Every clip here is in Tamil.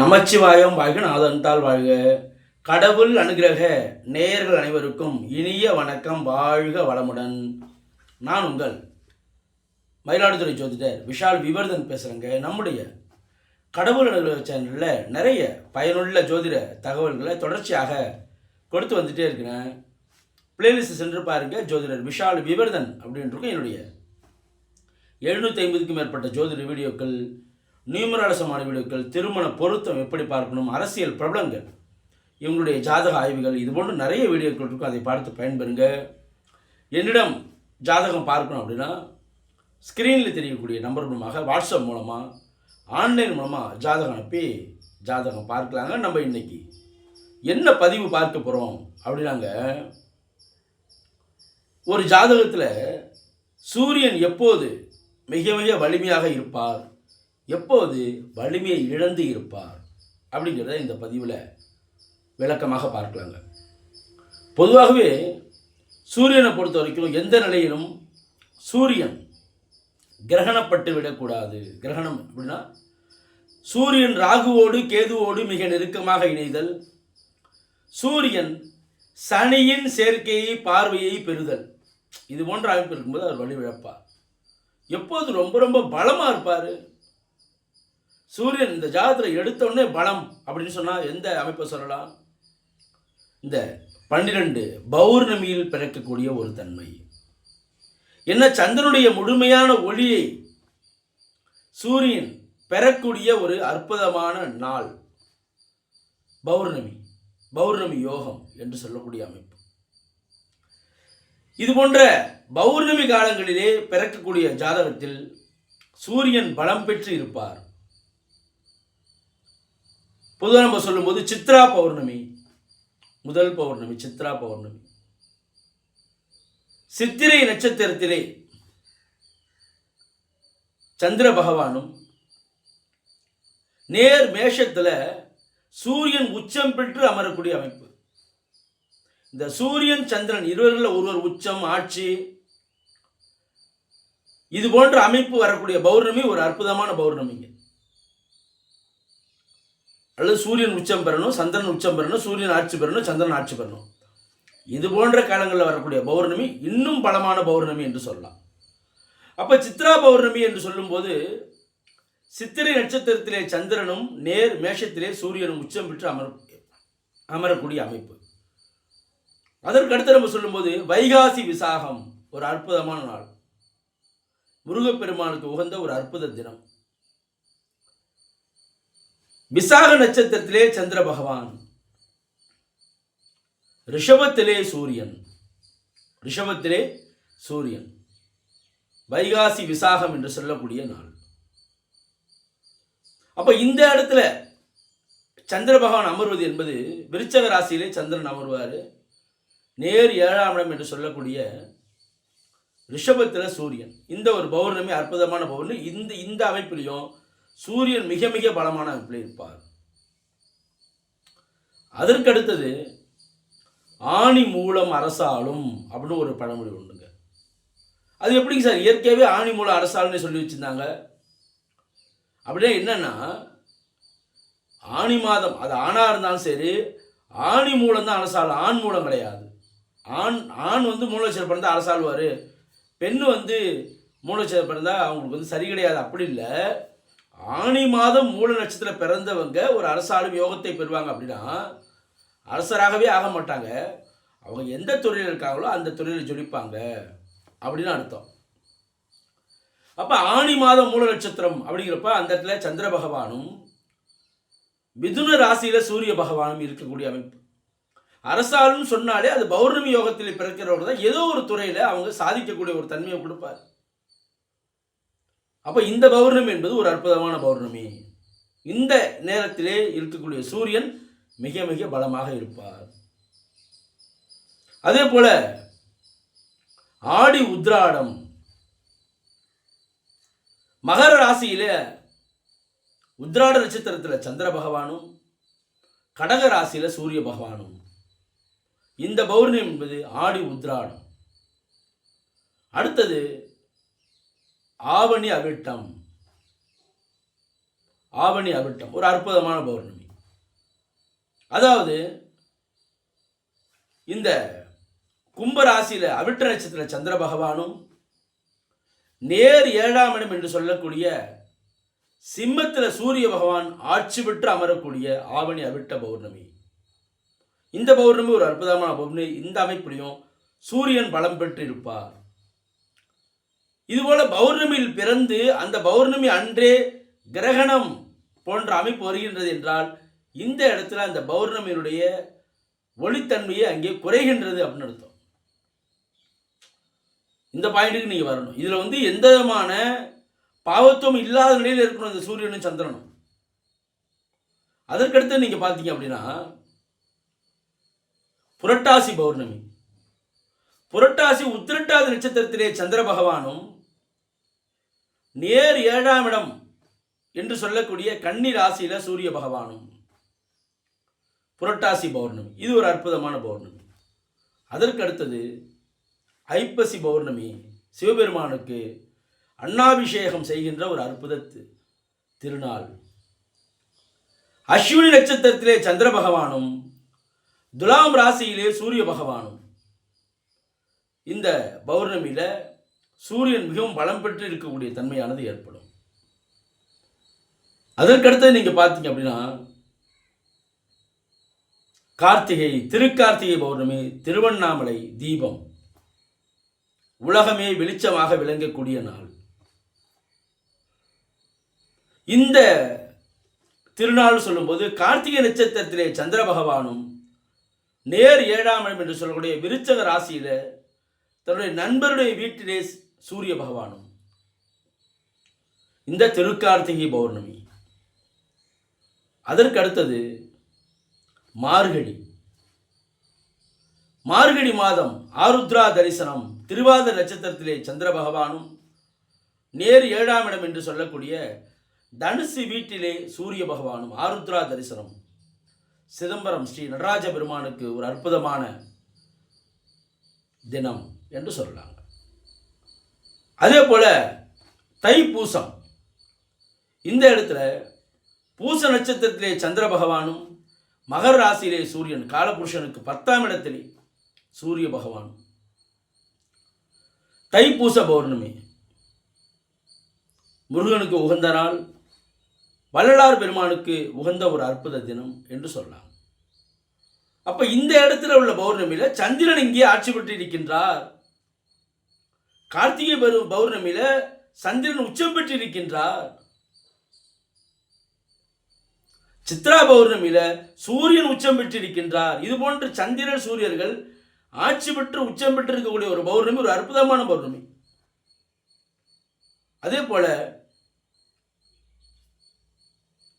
நமச்சிவாயம் வாழ்க நாதன்தால் வாழ்க. கடவுள் அனுகிரக நேயர்கள் அனைவருக்கும் இனிய வணக்கம் வாழ்க வளமுடன். நான் உங்கள் மயிலாடுதுறை ஜோதிடர் விஷால் விவர்தன் பேசுகிறேங்க நம்முடைய கடவுள் அனுகிரக சேனலில் நிறைய பயனுள்ள ஜோதிட தகவல்களை தொடர்ச்சியாக கொடுத்து வந்துட்டே இருக்கிறேன். பிளேலிஸ்ட் சென்று பாருங்க ஜோதிடர் விஷால் விவர்தன் அப்படின்றது என்னுடைய எழுநூற்றி ஐம்பதுக்கும் மேற்பட்ட ஜோதிட வீடியோக்கள். நியூமராலசமான வீடியோக்கள் திருமண பொருத்தம் எப்படி பார்க்கணும் அரசியல் பிரபலங்கள் இவங்களுடைய ஜாதக ஆய்வுகள் இது போன்று நிறைய வீடியோக்கள் இருக்கும். அதை பார்த்து பயன்பெறுங்க. என்னிடம் ஜாதகம் பார்க்கணும் அப்படின்னா ஸ்க்ரீனில் தெரியக்கூடிய நம்பர் மூலமாக வாட்ஸ்அப் மூலமாக ஆன்லைன் மூலமாக ஜாதகம் அனுப்பி ஜாதகம் பார்க்கலாங்க. நம்ம இன்னைக்கு என்ன பதிவு பார்க்க போகிறோம் அப்படின்னாங்க ஒரு ஜாதகத்தில் சூரியன் எப்போது மிக மிக வலிமையாக இருப்பார்? எப்போது வலிமையை இழந்து இருப்பார் அப்படிங்கிறத இந்த பதிவில் விளக்கமாக பார்க்கலாங்க. பொதுவாகவே சூரியனை பொறுத்த வரைக்கும் எந்த நிலையிலும் சூரியன் கிரகணப்பட்டு விடக்கூடாது. கிரகணம் அப்படின்னா சூரியன் ராகுவோடு கேதுவோடு மிக நெருக்கமாக இணைதல் சூரியன் சனியின் சேர்க்கையை பார்வையை பெறுதல். இது போன்ற அமைப்பு இருக்கும்போது அவர் வழிவிழப்பார் எப்போது ரொம்ப ரொம்ப பலமாக இருப்பார்? சூரியன் இந்த ஜாதகத்தில் எடுத்தோடனே பலம் அப்படின்னு சொன்னால் எந்த அமைப்பை சொல்லலாம்? இந்த பன்னிரெண்டு பௌர்ணமியில் பிறக்கக்கூடிய ஒரு தன்மை. என்ன சந்திரனுடைய முழுமையான ஒளியை சூரியன் பெறக்கூடிய ஒரு அற்புதமான நாள். பௌர்ணமி பௌர்ணமி யோகம் என்று சொல்லக்கூடிய அமைப்பு. இது போன்ற பௌர்ணமி காலங்களிலே பிறக்கக்கூடிய ஜாதகத்தில் சூரியன் பலம் பெற்று இருப்பார். பொதுவாக நம்ம சொல்லும்போது சித்ரா பௌர்ணமி. முதல் பௌர்ணமி சித்ரா பௌர்ணமி. சித்திரை நட்சத்திரத்திலே சந்திர பகவானும் நேர் மேஷத்தில் சூரியன் உச்சம் பெற்று அமரக்கூடிய அமைப்பு. இந்த சூரியன் சந்திரன் இருவரில் ஒருவர் உச்சம் ஆட்சி இது போன்ற அமைப்பு வரக்கூடிய பௌர்ணமி ஒரு அற்புதமான பௌர்ணமிங்க. அல்லது சூரியன் உச்சம் பெறணும் சந்திரன் உச்சம் பெறணும் சூரியன் ஆட்சி பெறணும் சந்திரன் ஆட்சி பெறணும். இது போன்ற காலங்களில் வரக்கூடிய பௌர்ணமி இன்னும் பலமான பௌர்ணமி என்று சொல்லலாம். அப்போ சித்ரா பௌர்ணமி என்று சொல்லும்போது சித்திரை நட்சத்திரத்திலே சந்திரனும் நேர் மேஷத்திலே சூரியனும் உச்சம் பெற்று அமர அமரக்கூடிய அமைப்பு. அதற்கு அடுத்து நம்ம சொல்லும்போது வைகாசி விசாகம் ஒரு அற்புதமான நாள். முருகப்பெருமானுக்கு உகந்த ஒரு அற்புத தினம். விசாக நட்சத்திரத்திலே சந்திர பகவான் ரிஷபத்திலே சூரியன் ரிஷபத்திலே சூரியன். வைகாசி விசாகம் என்று சொல்லக்கூடிய நாள். அப்ப இந்த இடத்துல சந்திர பகவான் அமர்வது என்பது விருச்சக ராசியிலே சந்திரன் அமர்வார். நேர் ஏழாம் இடம் என்று சொல்லக்கூடிய ரிஷபத்தில் சூரியன். இந்த ஒரு பௌர்ணமி அற்புதமான பௌர்ணமி. இந்த இந்த அமைப்பிலையும் சூரியன் மிக மிக பலமான அமைப்பில் இருப்பார். அதற்கடுத்தது ஆணி மூலம் அரசாளும் அப்படின்னு ஒரு பழமொழி உண்டுங்க. அது எப்படிங்க சார்? இயற்கையாகவே ஆணி மூலம் அரசாளுன்னு சொல்லி வச்சுருந்தாங்க. அப்படின்னா என்னன்னா ஆணி மாதம் அது ஆணாக இருந்தாலும் சரி ஆணி மூலம் தான் அரசாளும் ஆண் மூலம் கிடையாது. ஆண் ஆண் வந்து மூலச்சேர் பிறந்தால் அரசாழ்வார் பெண் வந்து மூலச்சேர் பிறந்தால் அவங்களுக்கு வந்து சரி கிடையாது. அப்படி இல்லை. ஆணி மாதம் மூல நட்சத்திரம் பிறந்தவங்க ஒரு அரசாளும் யோகத்தை பெறுவாங்க அப்படின்னா அரசராகவே ஆக மாட்டாங்க. அவங்க எந்த துறையில் இருக்காங்களோ அந்த துறையில் ஜொலிப்பாங்க அப்படின்னு அர்த்தம். அப்போ ஆணி மாதம் மூல நட்சத்திரம் அப்படிங்கிறப்ப அந்த இடத்துல சந்திர பகவானும் மிதுன ராசியில் சூரிய பகவானும் இருக்கக்கூடிய அமைப்பு. அரசாலும் சொன்னாலே அது பௌர்ணமி யோகத்தில் பிறக்கிறவங்க தான் ஏதோ ஒரு துறையில் அவங்க சாதிக்கக்கூடிய ஒரு தன்மையை கொடுப்பார். அப்போ இந்த பௌர்ணமி என்பது ஒரு அற்புதமான பௌர்ணமி. இந்த நேரத்திலே இருக்கக்கூடிய சூரியன் மிக மிக பலமாக இருப்பார். அதே போல ஆடி உத்ராடம் மகர ராசியில உத்ராட நட்சத்திரத்தில் சந்திர பகவானும் கடக ராசியில சூரிய பகவானும். இந்த பௌர்ணமி என்பது ஆடி உத்ராடம். அடுத்தது ஆவணி அவிட்டம். ஆவணி அவிட்டம். ஒரு அற்புதமான பௌர்ணமி. அதாவது இந்த கும்பராசியில் அவிட்ட நட்சத்திர சந்திர பகவானும் நேர் ஏழாம் இடம் என்று சொல்லக்கூடிய சிம்மத்தில் சூரிய பகவான் ஆட்சி பெற்று அமரக்கூடிய ஆவணி அவிட்ட பௌர்ணமி. இந்த பௌர்ணமி ஒரு அற்புதமான பௌர்ணமி. இந்த அமைப்பிலையும் சூரியன் பலம் பெற்று இருப்பார் இதுபோல பௌர்ணமியில் பிறந்து அந்த பௌர்ணமி அன்றே கிரகணம் போன்ற அமைப்பு வருகின்றது என்றால் இந்த இடத்துல அந்த பௌர்ணமியினுடைய ஒளித்தன்மையை அங்கே குறைகின்றது அப்படின்னு அர்த்தம். இந்த பாயிண்ட்டுக்கு நீங்கள் வரணும். இதில் வந்து எந்த விதமான பாவத்துவம் இல்லாத நிலையில் இருக்கணும் இந்த சூரியனும் சந்திரனும். அதற்கடுத்து நீங்கள் பார்த்தீங்க அப்படின்னா புரட்டாசி பௌர்ணமி. புரட்டாசி உத்திரட்டாதி நட்சத்திரத்திலே சந்திர பகவானும் நேர் ஏழாம் இடம் என்று சொல்லக்கூடிய கன்னி ராசியில சூரிய பகவானும் புரட்டாசி பௌர்ணமி. இது ஒரு அற்புதமான பௌர்ணமி. அதற்கு அடுத்தது ஐப்பசி பௌர்ணமி. சிவபெருமானுக்கு அண்ணாபிஷேகம் செய்கின்ற ஒரு அற்புத திருநாள். அஸ்வினி நட்சத்திரத்திலே சந்திர பகவானும் துலாம் ராசியிலே சூரிய பகவானும் இந்த பௌர்ணமியில சூரியன் மிகவும் பலம் பெற்று இருக்கக்கூடிய தன்மையானது ஏற்படும். அதற்கடுத்து நீங்கள் பார்த்தீங்க அப்படின்னா கார்த்திகை திருக்கார்த்திகை பௌர்ணமி திருவண்ணாமலை தீபம் உலகமே வெளிச்சமாக விளங்கக்கூடிய நாள். இந்த திருநாள் சொல்லும்போது கார்த்திகை நட்சத்திரத்திலே சந்திர பகவானும் நேர் ஏழாம் இடம் என்று சொல்லக்கூடிய விருச்சக ராசியில தன்னுடைய நண்பருடைய வீட்டிலே சூரிய பகவானும் இந்த திருக்கார்த்திகை பௌர்ணமி. அதற்கு அடுத்தது மார்கழி. மார்கழி மாதம் ஆருத்ரா தரிசனம் திருவாத நட்சத்திரத்திலே சந்திர பகவானும் நேர் ஏழாம் இடம் என்று சொல்லக்கூடிய தனுசு வீட்டிலே சூரிய பகவானும் ஆருத்ரா தரிசனம். சிதம்பரம் ஸ்ரீ நடராஜ பெருமானுக்கு ஒரு அற்புதமான தினம் என்று சொல்லலாங்க அதே போல தைப்பூசம். இந்த இடத்துல பூச நட்சத்திரத்திலே சந்திர பகவானும் மகர ராசியிலே சூரியன் காலபுருஷனுக்கு பத்தாம் இடத்திலே சூரிய பகவானும். தைப்பூச பௌர்ணமி. முருகனுக்கு உகந்த நாள் வள்ளலார் பெருமானுக்கு உகந்த ஒரு அற்புத தினம் என்று சொல்லலாம். அப்போ இந்த இடத்துல உள்ள பௌர்ணமியில் சந்திரன் இங்கே ஆட்சி பெற்று இருக்கின்றார் கார்த்திகை பரு பௌர்ணமியில சந்திரன் உச்சம் பெற்றிருக்கின்றார். சித்ரா பௌர்ணமியில சூரியன் உச்சம் பெற்றிருக்கின்றார். இது போன்ற சந்திரன் சூரியர்கள் ஆட்சி பெற்று உச்சம் பெற்று இருக்கக்கூடிய ஒரு பௌர்ணமி ஒரு அற்புதமான பௌர்ணமி. அதே போல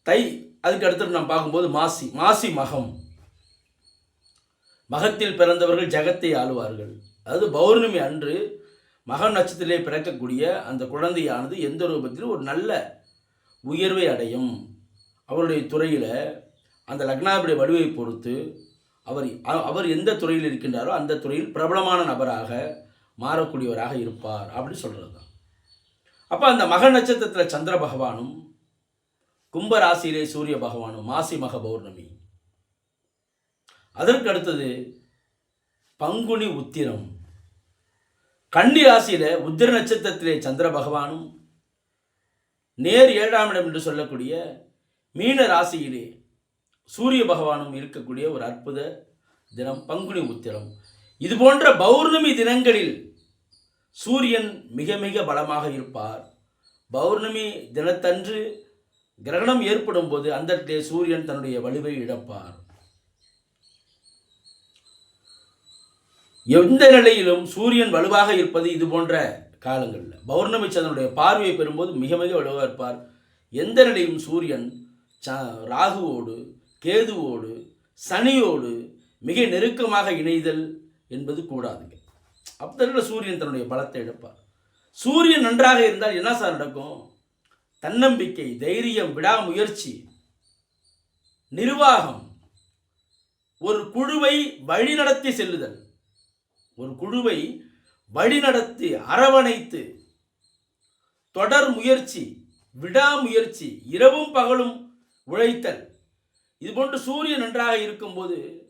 தை அதுக்கு அடுத்து நாம் பார்க்கும்போது மாசி மாசி மகம். மகத்தில் பிறந்தவர்கள் ஜகத்தை ஆளுவார்கள். அதாவது பௌர்ணமி அன்று மக நட்சத்திரத்திலே பிறக்கக்கூடிய அந்த குழந்தையானது எந்த ரூபத்தில் ஒரு நல்ல உயர்வை அடையும். அவருடைய துறையில் அந்த லக்னாபுடைய வலுவை பொறுத்து அவர் அவர் எந்த துறையில் இருக்கின்றாரோ அந்த துறையில் பிரபலமான நபராக மாறக்கூடியவராக இருப்பார் அப்படின்னு சொல்கிறது தான் அப்போ அந்த மக நட்சத்திரத்தில் சந்திர பகவானும் கும்ப ராசியிலே சூரிய பகவானும் மாசி மக பௌர்ணமி. அதற்கு அடுத்தது பங்குனி உத்திரம். கன்னி ராசியில உத்திர நட்சத்திரத்திலே சந்திர பகவானும் நேர் ஏழாம் இடம் என்று சொல்லக்கூடிய மீன ராசியிலே சூரிய பகவானும் இருக்கக்கூடிய ஒரு அற்புத தினம் பங்குனி உத்திரம். இது போன்ற பௌர்ணமி தினங்களில் சூரியன் மிக மிக பலமாக இருப்பார். பௌர்ணமி தினத்தன்று கிரகணம் ஏற்படும் போது அந்த சூரியன் தன்னுடைய வலுவை இழப்பார். எந்த நிலையிலும் சூரியன் வலுவாக இருப்பது இது போன்ற காலங்களில். பௌர்ணமி சந்திரனுடைய பார்வையை பெறும்போது மிக மிக வலுவாக இருப்பார். எந்த நிலையும் சூரியன் ச ராகுவோடு கேதுவோடு சனியோடு மிக நெருக்கமாக இணைதல் என்பது கூடாதுங்க அப்போ சூரியன் தன்னுடைய பலத்தை எடுப்பார். சூரியன் நன்றாக இருந்தால் என்ன சார் நடக்கும்? தன்னம்பிக்கை தைரியம் விடாமுயற்சி நிர்வாகம் ஒரு குழுவை வழிநடத்தி செல்லுதல். ஒரு குழுவை வழிநடத்தி அரவணைத்து தொடர் முயற்சி விடாமுயற்சி இரவும் பகலும் உழைத்தல் இதுபோன்று சூரியன் நன்றாக இருக்கும்போது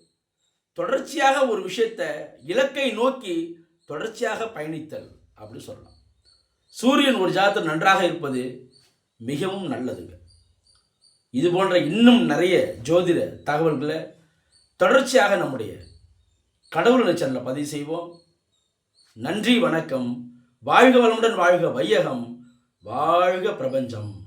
தொடர்ச்சியாக ஒரு விஷயத்தை இலக்கை நோக்கி தொடர்ச்சியாக பயணித்தல் அப்படி சொல்லலாம். சூரியன் ஒரு ஜாதகம் நன்றாக இருப்பது மிகவும் நல்லதுங்க. இது போன்ற இன்னும் நிறைய ஜோதிட தகவல்களை தொடர்ச்சியாக நம்முடைய கடவுள் சேனலில் பதிவு செய்வோம். நன்றி வணக்கம். வாழ்க வளமுடன் வாழ்க வையகம். வாழ்க பிரபஞ்சம்.